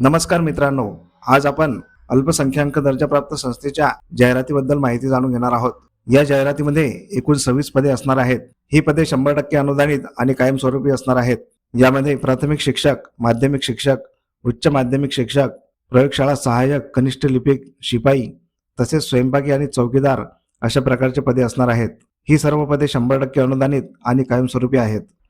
नमस्कार मित्रांनो आज आपण अल्पसंख्याक दर्जाप्राप्त संस्थेच्या जाहिरातीबद्दल माहिती जाणून घेणार आहोत. या जाहिरातीमध्ये एकूण सव्वीस पदे असणार आहेत. ही पदे शंभर टक्के अनुदानित आणि कायमस्वरूपी असणार आहेत. यामध्ये प्राथमिक शिक्षक माध्यमिक शिक्षक उच्च माध्यमिक शिक्षक प्रयोगशाळा सहाय्यक कनिष्ठ लिपिक शिपाई तसेच स्वयंपाकी आणि चौकीदार अशा प्रकारचे पदे असणार आहेत. ही सर्व पदे शंभर टक्के अनुदानित आणि कायमस्वरूपी आहेत.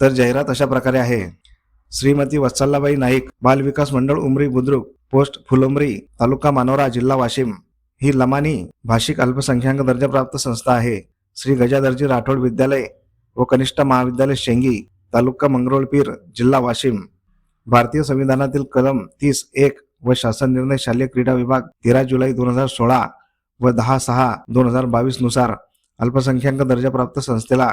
तर जाहिरात अशा प्रकारे आहे. श्रीमती वत्सल्लाबाई नाईक बाल विकास मंडळ उमरी बुद्रुक पोस्ट फुलुमरी तालुका मानोरा जिल्हा वाशिम. ही लमानी भाषिक अल्पसंख्याक दर्जाप्राप्त संस्था आहे. श्री गजादर्जी राठोड विद्यालय व कनिष्ठ महाविद्यालय शेंगी तालुका मंगरोळपीर जिल्हा वाशिम. भारतीय संविधानातील कलम तीस एक व शासन निर्णय शालेय क्रीडा विभाग तेरा जुलै दोन हजार सोळा व दहा सहा दोन हजार बावीसनुसार अल्पसंख्याक दर्जाप्राप्त संस्थेला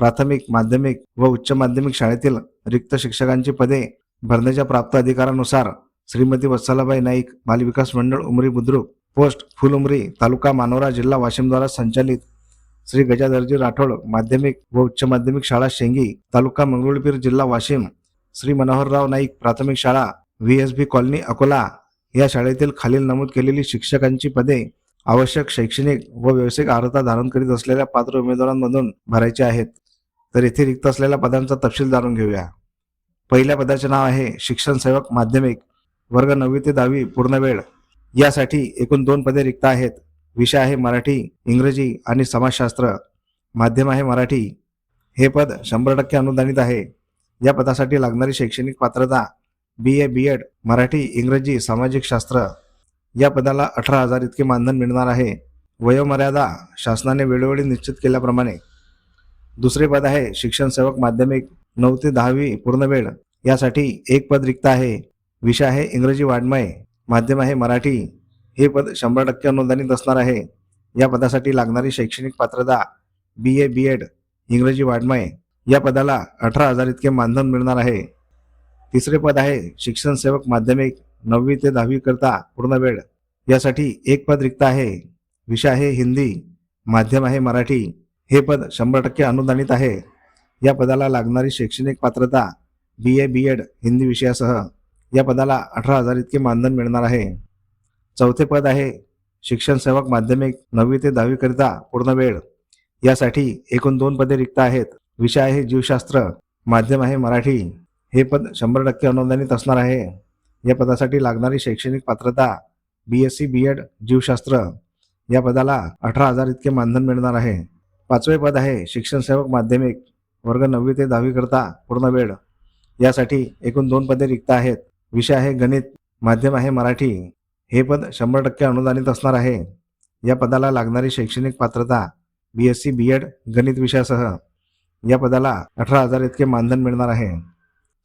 प्राथमिक माध्यमिक व उच्च माध्यमिक शाळेतील रिक्त शिक्षकांची पदे भरण्याच्या प्राप्त अधिकारानुसार श्रीमती वत्सलाबाई नाईक बालविकास मंडळ उमरी बुद्रुक पोस्ट फुलउमरी तालुका मानोरा जिल्हा वाशिमद्वारा संचालित श्री गजाधरजी राठोड माध्यमिक व उच्च माध्यमिक शाळा शेंगी तालुका मंगरुळपीर जिल्हा वाशिम श्री मनोहरराव नाईक प्राथमिक शाळा V S B colony Akola या शाळेतील खालील नमूद केलेली शिक्षकांची पदे आवश्यक शैक्षणिक व व्यावसायिक अर्हता धारण करीत असलेल्या पात्र उमेदवारांमधून भरायचे आहेत. तर येथे रिक्त असलेल्या पदांचा तपशील जाणून घेऊया. पहिल्या पदाचे नाव आहे शिक्षण सेवक माध्यमिक वर्ग नववी ते दहावी पूर्ण वेळ. यासाठी एकूण दोन पदे रिक्त आहेत. विषय आहे मराठी इंग्रजी आणि समाजशास्त्र. माध्यम आहे मराठी. हे पद शंभर टक्के अनुदानित आहे. या पदासाठी लागणारी शैक्षणिक पात्रता B A B Ed Marathi इंग्रजी सामाजिक शास्त्र. या पदाला अठरा हजार इतके मानधन मिळणार आहे. वयोमर्यादा शासनाने वेळोवेळी निश्चित केल्याप्रमाणे दुसरे पद आहे शिक्षण सेवक माध्यमिक नऊ ते दहावी पूर्ण वेळ. यासाठी एक पद रिक्त आहे. विषय आहे इंग्रजी वाङ्मय. माध्यम आहे मराठी. हे पद शंभर टक्के अनुदानित असणार आहे. या पदासाठी लागणारी शैक्षणिक पात्रता बी ए बी एड इंग्रजी वाङ्मय. या पदाला अठरा हजार इतके मानधन मिळणार आहे. तिसरे पद आहे शिक्षण सेवक माध्यमिक नववी ते दहावी करता पूर्ण वेळ. यासाठी एक पद रिक्त आहे. विषय आहे हिंदी. माध्यम आहे मराठी. हे पद शंभर टक्के अनुदानित आहे. या पदाला लागणारी शैक्षणिक पात्रता B A B Ed Hindi विषयासह या पदाला अठरा हजार इतके मानधन मिळणार आहे. चौथे पद आहे शिक्षण सेवक माध्यमिक नववी ते दहावीकरिता पूर्ण वेळ. यासाठी एकूण दोन पदे रिक्त आहेत. विषय आहे जीवशास्त्र माध्यम आहे मराठी. हे पद शंभर टक्के अनुदानित असणार आहे. या पदासाठी लागणारी शैक्षणिक पात्रता B S C B Ed जीवशास्त्र या पदाला अठरा हजार इतके मानधन मिळणार आहे. पाचवे पद आहे शिक्षण सेवक माध्यमिक वर्ग नववी ते दहावी करता पूर्ण वेळ. यासाठी एकूण दोन पदे रिक्त आहेत. विषय आहे गणित माध्यम आहे मराठी. हे पद शंभर टक्के अनुदानित असणार आहे. या पदाला लागणारी शैक्षणिक पात्रता B S C B Ed गणित विषयासह या पदाला अठरा हजार इतके मानधन मिळणार आहे.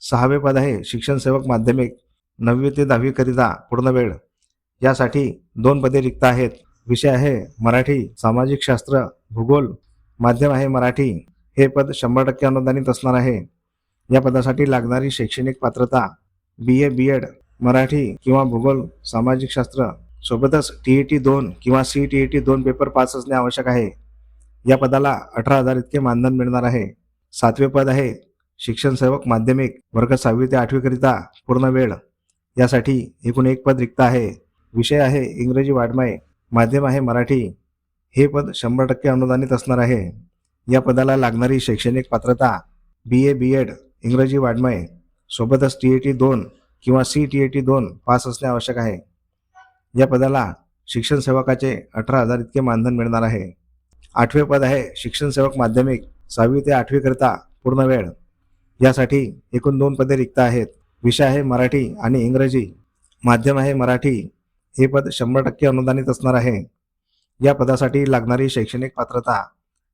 सहावे पद आहे शिक्षण सेवक माध्यमिक नववी ते दहावीकरिता पूर्ण वेळ. यासाठी दोन पदे रिक्त आहेत. विषय आहे मराठी सामाजिक शास्त्र भूगोल माध्यम आहे मराठी. हे पद शंभर टक्के अनुदानित असणार आहे. या पदासाठी लागणारी शैक्षणिक पात्रता B A B Ed Marathi किंवा भूगोल सामाजिक शास्त्र सोबतच टी ई टी दोन किंवा सी टी ई टी दोन पेपर पास असणे आवश्यक आहे. या पदाला अठरा हजार इतके मानधन मिळणार आहे. सातवे पद आहे शिक्षण सेवक माध्यमिक वर्ग सहावी ते आठवीकरिता पूर्ण वेळ. यासाठी एकूण एक पद रिक्त आहे. विषय आहे इंग्रजी वाङ्मय माध्यम आहे मराठी. हे पद शंभर टक्के अनुदानित असणार आहे. या पदाला लागणारी शैक्षणिक पात्रता बी ए बी एड इंग्रजी वाङ्मय सोबतच टी ए टी दोन किंवा सी टी ए टी दोन पास असणे आवश्यक आहे. या पदाला शिक्षण सेवकाचे अठरा हजार इतके मानधन मिळणार आहे. आठवे पद आहे शिक्षण सेवक माध्यमिक सहावी ते आठवीकरिता पूर्ण वेळ. यासाठी एकूण दोन पदे रिक्त आहेत. विषय आहे मराठी आणि इंग्रजी. माध्यम आहे मराठी. हे पद शंभर टक्के अनुदानित असणार आहे. या पदासाठी लागणारी शैक्षणिक पात्रता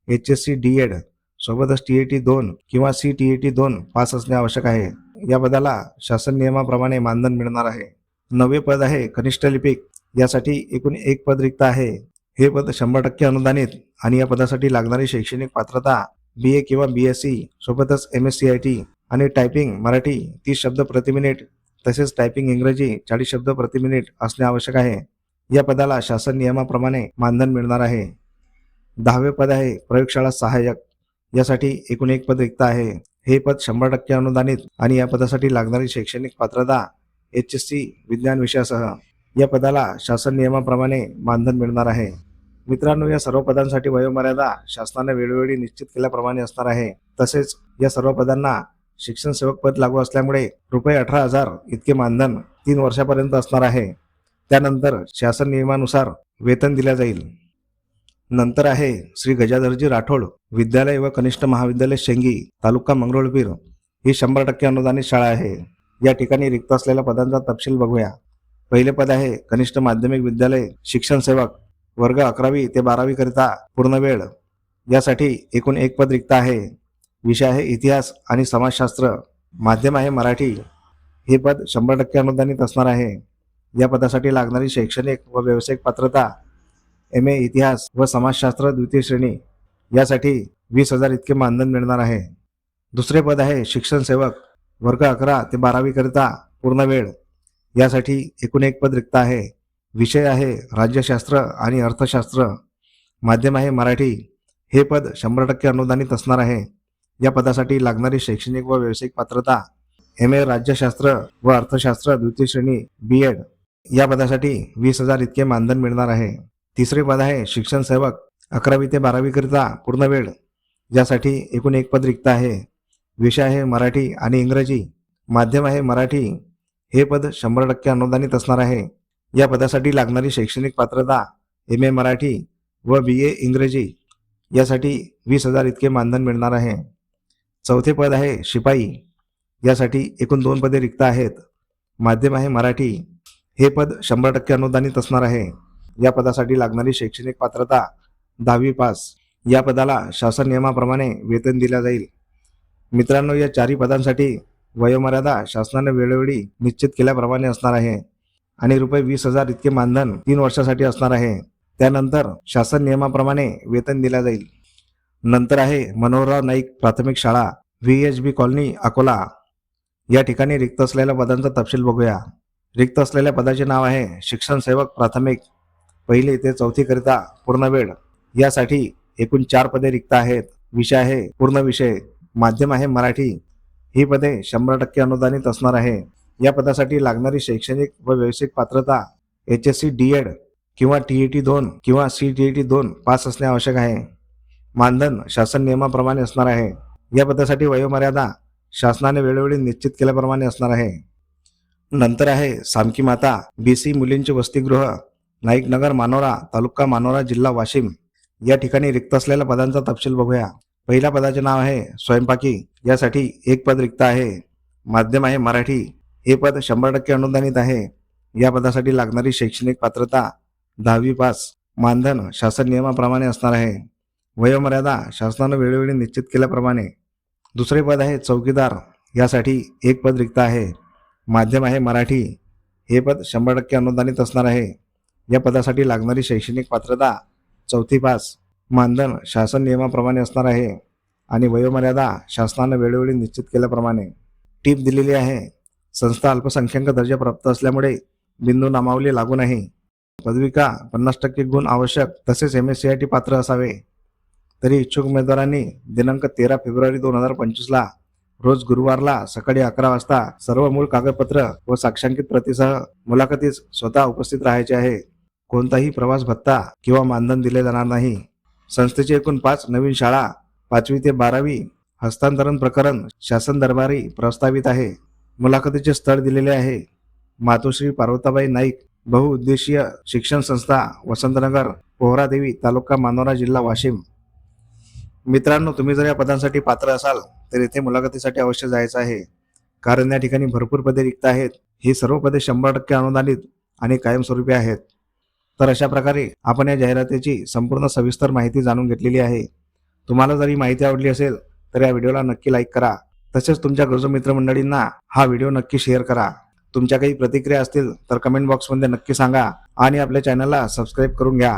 H S C D Ed सोबतच टी ए टी दोन किंवा सी टी ए टी दोन पास असणे आवश्यक आहे. या पदाला शासन नियमाप्रमाणे मानधन मिळणार आहे. नवे पद आहे कनिष्ठ लिपिक. यासाठी एकूण एक पद रिक्त आहे. हे पद शंभर टक्के अनुदानित आणि या पदासाठी लागणारी शैक्षणिक पात्रता बी ए किंवा बी एस सी सोबतच M S C I T आणि टायपिंग मराठी तीस शब्द प्रति मिनिट तसेच टायपिंग इंग्रजी चाळीस शब्द प्रति मिनिट असणे आवश्यक आहे. या पदाला शासन नियमाप्रमाणे मानधन मिळणार आहे. दहावे पद आहे प्रयोगशाळा सहाय्यक. यासाठी एकूण एक पद रिक्त आहे. हे पद शंभर टक्के अनुदानित आणि या पदासाठी लागणारी शैक्षणिक पात्रता एच एस सी विज्ञान विषयासह या पदाला शासन नियमाप्रमाणे मानधन मिळणार आहे. मित्रांनो या सर्व पदांसाठी वयोमर्यादा शासनाने वेळोवेळी निश्चित केल्याप्रमाणे असणार आहे. तसेच या सर्व पदांना शिक्षण सेवक पद लागू असल्यामुळे रुपये अठरा हजार इतके मानधन तीन वर्षापर्यंत असणार आहे. त्यानंतर शासन नियमानुसार वेतन दिल्या जाईल. नंतर आहे श्री गजाधरजी राठोड विद्यालय व कनिष्ठ महाविद्यालय शेंगी तालुका मंगरुळपीर. ही शंभर टक्के अनुदानित शाळा आहे. या ठिकाणी रिक्त असलेल्या पदांचा तपशील बघूया. पहिले पद आहे कनिष्ठ माध्यमिक विद्यालय शिक्षण सेवक वर्ग अकरावी ते बारावी करिता पूर्ण वेळ. यासाठी एकूण एक पद रिक्त आहे. विषय आहे इतिहास आणि समाजशास्त्र. माध्यम आहे मराठी. हे पद शंभर टक्के अनुदानित असणार आहे. या पदासाठी लागणारी शैक्षणिक व व्यावसायिक पात्रता एम ए इतिहास व समाजशास्त्र द्वितीय श्रेणी यासाठी वीस हजार इतके मानधन मिळणार आहे. दुसरे पद आहे शिक्षण सेवक. वर्ग अकरा ते बारावीकरिता पूर्ण वेळ. यासाठी एकूण एक पद रिक्त आहे. विषय आहे राज्यशास्त्र आणि अर्थशास्त्र. माध्यम आहे मराठी. हे पद शंभर टक्के अनुदानित असणार आहे. या पदासाठी लागणारी शैक्षणिक व व्यावसायिक पात्रता एम ए राज्यशास्त्र व अर्थशास्त्र द्वितीय श्रेणी बी एड या पदासाठी वीस हजार इतके मानधन मिळणार आहे. तिसरे पद आहे शिक्षण सेवक. अकरावी ते बारावीकरिता पूर्ण वेळ. यासाठी एकूण एक पद रिक्त आहे. विषय आहे मराठी आणि इंग्रजी. माध्यम आहे मराठी. हे पद शंभर टक्के अनुदानित असणार आहे. या पदासाठी लागणारी शैक्षणिक पात्रता एम ए मराठी व बी ए इंग्रजी यासाठी वीस हजार इतके मानधन मिळणार आहे. चौथे पद आहे शिपाई. यासाठी एकूण दोन पदे रिक्त आहेत. माध्यम आहे मराठी. हे पद शंभर टक्के अनुदानित असणार आहे. या पदासाठी लागणारी शैक्षणिक पात्रता दहावी पास. या पदाला शासन नियमाप्रमाणे वेतन दिल्या जाईल. मित्रांनो या चारही पदांसाठी वयोमर्यादा शासनाने वेळोवेळी निश्चित केल्याप्रमाणे असणार आहे आणि रुपये वीस हजार इतके मानधन तीन वर्षासाठी असणार आहे. त्यानंतर शासन नियमाप्रमाणे वेतन दिल्या जाईल. नंतर आहे मनोहरराव नाईक प्राथमिक शाळा V H B colony Akola. या ठिकाणी रिक्त असलेल्या पदांचा तपशील बघूया. रिक्त असलेल्या पदाचे नाव आहे शिक्षण सेवक प्राथमिक. पहिली ते चौथी करिता पूर्ण वेळ. यासाठी एकूण चार पदे रिक्त आहेत. विषय आहे पूर्ण विषय. माध्यम आहे मराठी. ही पदे शंभर टक्के अनुदानित असणार आहे. या पदासाठी लागणारी शैक्षणिक व व्यावसायिक पात्रता H S C D Ed किंवा टी ई टी दोन किंवा सी टी ई टी दोन पास असणे आवश्यक आहे. मानधन शासन नियमाप्रमाणे असणार आहे. या पदासाठी वयोमर्यादा शासनाने वेळोवेळी निश्चित केल्याप्रमाणे असणार आहे. नंतर आहे सामकी माता बी सी मुलींचे वसतिगृह नाईकनगर मानोरा तालुका मानोरा जिल्हा वाशिम. या ठिकाणी रिक्त असलेल्या पदांचा तपशील बघूया. पहिल्या पदाचे नाव आहे स्वयंपाकी. यासाठी एक पद रिक्त आहे. माध्यम आहे मराठी. हे पद शंभर टक्के अनुदानित आहे. या पदासाठी लागणारी शैक्षणिक पात्रता दहावी पास. मानधन शासन नियमाप्रमाणे असणार आहे. वयोमर्यादा शासनानं वेळोवेळी निश्चित केल्याप्रमाणे. दुसरे पद आहे चौकीदार. यासाठी एक पद रिक्त आहे. माध्यम आहे मराठी. हे पद शंभर टक्के अनुदानित असणार आहे. या पदासाठी लागणारी शैक्षणिक पात्रता चौथी पास मानधन शासन नियमाप्रमाणे असणार आहे आणि वयोमर्यादा शासनानं वेळोवेळी निश्चित केल्याप्रमाणे. टीप दिलेली आहे. संस्था अल्पसंख्याक दर्जा प्राप्त असल्यामुळे बिंदू नामावली लागू नाही. पदविका पन्नास टक्के गुण आवश्यक तसेच M S C I T पात्र असावे. तरी इच्छुक उमेदवारांनी दिनांक तेरा फेब्रुवारी दोन हजार पंचवीसला रोज गुरुवारला सकाळी अकरा वाजता सर्व मूळ कागदपत्र व साक्षांकित प्रतीसह मुलाखतीस स्वतः उपस्थित राहायचे आहे. कोणताही प्रवास भत्ता किंवा मानधन दिले जाणार नाही. संस्थेची एकूण पाच नवीन शाळा पाचवी ते बारावी हस्तांतरण प्रकरण शासन दरबारी प्रस्तावित आहे. मुलाखतीचे स्थळ दिलेले आहे. मातोश्री पार्वताबाई नाईक बहुउद्देशीय शिक्षण संस्था वसंतनगर पोहरादेवी तालुका मानोरा जिल्हा वाशिम. मित्रांनो तुम्ही जर या पदांसाठी पात्र असाल तर येथे मुलाखतीसाठी अवश्य जायचं आहे. कारण या ठिकाणी भरपूर पदे रिक्त आहेत. ही सर्व पदे शंभर टक्के अनुदानित आणि कायमस्वरूपी आहेत. तर अशा प्रकारे आपण या जाहिरातीची संपूर्ण सविस्तर माहिती जाणून घेतलेली आहे. तुम्हाला जर ही माहिती आवडली असेल तर या व्हिडिओला नक्की लाईक करा. तसेच तुमच्या गरजू मित्रमंडळींना हा व्हिडिओ नक्की शेअर करा. तुमच्या काही प्रतिक्रिया असतील तर कमेंट बॉक्समध्ये नक्की सांगा आणि आपल्या चॅनलला सबस्क्राईब करून घ्या.